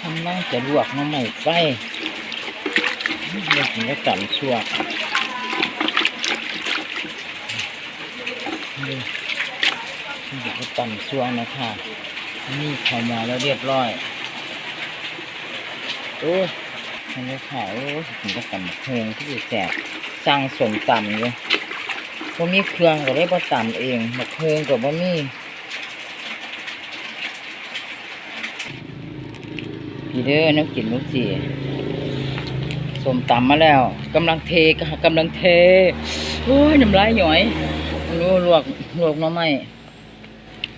ทำนั่งจะลวกน้ำใหม่ไส้เดี๋ยวผมก็ต่ำชั่วเดี๋ยวก็ต่ำชั่วนะคะนี่เข้ามาแล้วเรียบร้อย โอ้ยมันก็ขาวโอ้ยผมก็ต่ำเพลงที่จะแสบสั่งสมต่ำอยู่บ่มีเครื่องก็ได้บ่ต่ำเองบักเพลงกับบ่มี พี่เด้อน้ำกินลูกสี่สมตำมาแล้วกำลังเทกำลังเทโอ้ยน้ำลายหย่อยลวกลวกลวกน้ำไม้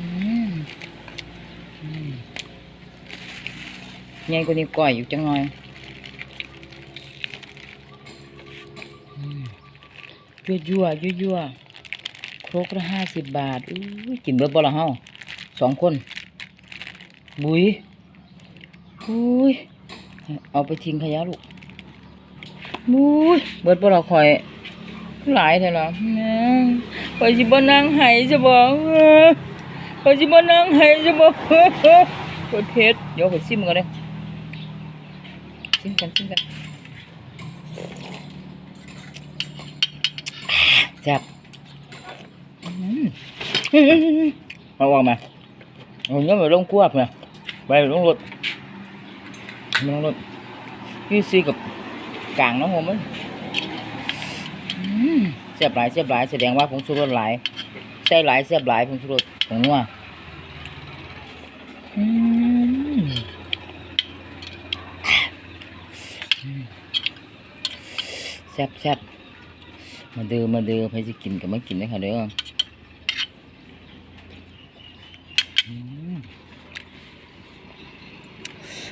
อืมอืมใหญ่กว่านี้ก่อยอยู่จังหน่อยยั่วยั่วยั่วยั่วครกละห้าสิบบาทอู้กินเบิดบ่ละเฮาสองคน บุย อุ้ยเอาไปทิ้งขยะลูกมุ้ยเบิดบ่เราคอย หลายเท่าแล้วแม่งคอยสิบ่นั่งไห้จะบอกคอยสิบ่นั่งไห้จะบอกคอยเพชรเดี๋ยวไปซิมกันเลยซิมกันซิมกันแซ่บอืมเอาออกมาเอาเนื้อไปลงกวบเนี่ยไปลงรถ ลงรถพี่ซีกับกลางน้องผมมันอืมเสียบหลายเสียบหลายแสดงว่าผงชูรสหลายใส่หลายเสียบหลายผงชูรสผงนัวอืมแซ่บแซ่บมาเดือมาเดือใครจะกินก็มากินนะคะเด้ออื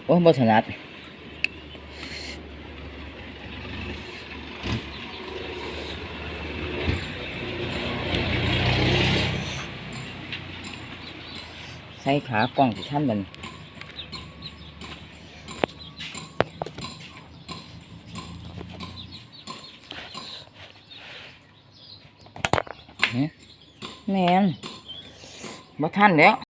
โอ้บ่ถนัดใส่ขากล้องที่ท่านมันแมนบ่ท่านแล้ว